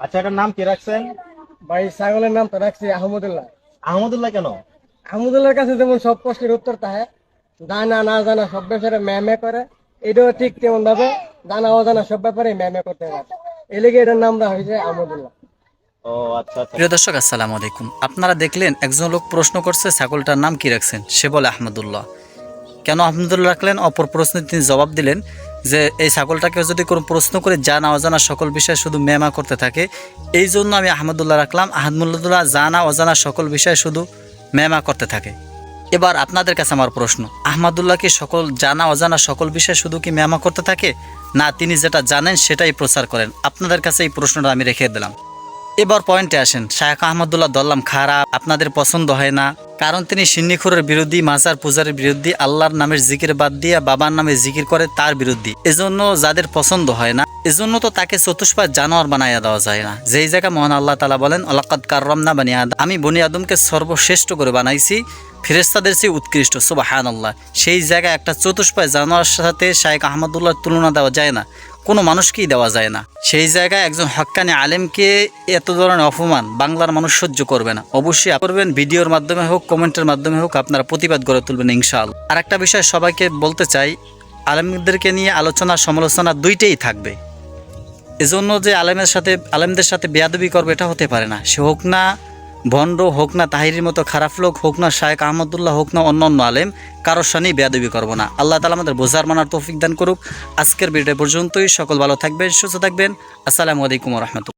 আচ্ছা এটার নাম কি রাখছেন? ভাই ছাগলের নাম তো রাখছি আহমদুল্লাহ। আহমদুল্লাহ কেন? আহমদুল্লাহর কাছে যেমন সব প্রশ্নের উত্তর থাকে জানা না জানা সব ব্যাপারে ম্যামে করে এটাও ঠিক তেমন ভাবে জানা অজানা সব ব্যাপারে ম্যামে করতে পারে এই লেগে এটার নাম রাখা হয়েছে আহমদুল্লাহ। ও আচ্ছা আচ্ছা। প্রিয় দর্শক আসসালামু আলাইকুম। আপনারা দেখলেন একজন লোক প্রশ্ন করছে ছাগলটার নাম কি রাখছেন? সে বলে আহমদুল্লাহ। কেন আহমদুল্লাহ রাখলেন? অপর প্রশ্নে তিনি জবাব দিলেন যে এই ছাগলটাকে যদি কোনো প্রশ্ন করে জানা অজানা সকল বিষয় শুধু মেমা করতে থাকে, এই জন্য আমি আহমদুল্লাহ রাখলাম। আহমদুল্লাহ জানা অজানা সকল বিষয় শুধু মেমা করতে থাকে। এবার আপনাদের কাছে আমার প্রশ্ন, আহমদুল্লাহ কি সকল জানা অজানা সকল বিষয় শুধু কি মেমা করতে থাকে? না, তিনি যেটা জানেন সেটাই প্রচার করেন। আপনাদের কাছে এই প্রশ্নটা আমি রেখে দিলাম। এবার পয়েন্টে আসেন, শায়েখ আহমদুল্লাহ দল্লাম খারাপ, আপনাদের পছন্দ হয় না কারণ তিনি সিন্নিখুরের বিরোধী, মাজার পূজারের বিরোধী, আল্লাহর নামের জিকির বাদ দিয়ে বাবার নামে জিকির করে তার বিরোধী। এজন্য যাদের পছন্দ হয় না, এজন্য তো তাকে চতুষ্পায় জানোয়ার বানাইয়া দেওয়া যায় না। যেই জায়গা মহান আল্লাহ তালা বলেন অলাকাত কার্রম না বানিয়া আমি বনি আদমকে সর্বশ্রেষ্ঠ করে বানাইছি ফেরেস্তাদের চেয়ে উৎকৃষ্ট সুবাহান আল্লাহ সেই জায়গায় একটা চতুষ্পায় জানোয়ার সাথে শায়েক আহমদুল্লাহর তুলনা দেওয়া যায় না। কোনো মানুষকেই দেওয়া যায় না। সেই জায়গায় একজন হাক্কানি আলেমকে এত ধরনের অপমান বাংলার মানুষ সহ্য করবে না। অবশ্যই করবেন, ভিডিওর মাধ্যমে হোক, কমেন্টের মাধ্যমে হোক, আপনারা প্রতিবাদ গড়ে তুলবেন ইনশাল আর একটা বিষয় সবাইকে বলতে চাই, আলেমদেরকে নিয়ে আলোচনা সমালোচনা দুইটাই থাকবে। এজন্য যে আলেমের সাথে, আলেমদের সাথে বেয়াদবি করবে, এটা হতে পারে না। সে হোক না ভণ্ড হোক না তাহিরির মতো খারাপ লোক, হোক না শায়েক আহমদুল্লাহ, হোক না অন্য অন্য আলেম কারোর সানি বেয়াদবি করব না। আল্লাহ তালা আমাদের বোঝার, মানার তৌফিক দান করুক। আজকের ভিডিও পর্যন্তই। সকল ভালো থাকবেন, সুস্থ থাকবেন। আসসালামু আলাইকুম রহমতুল্লাহ।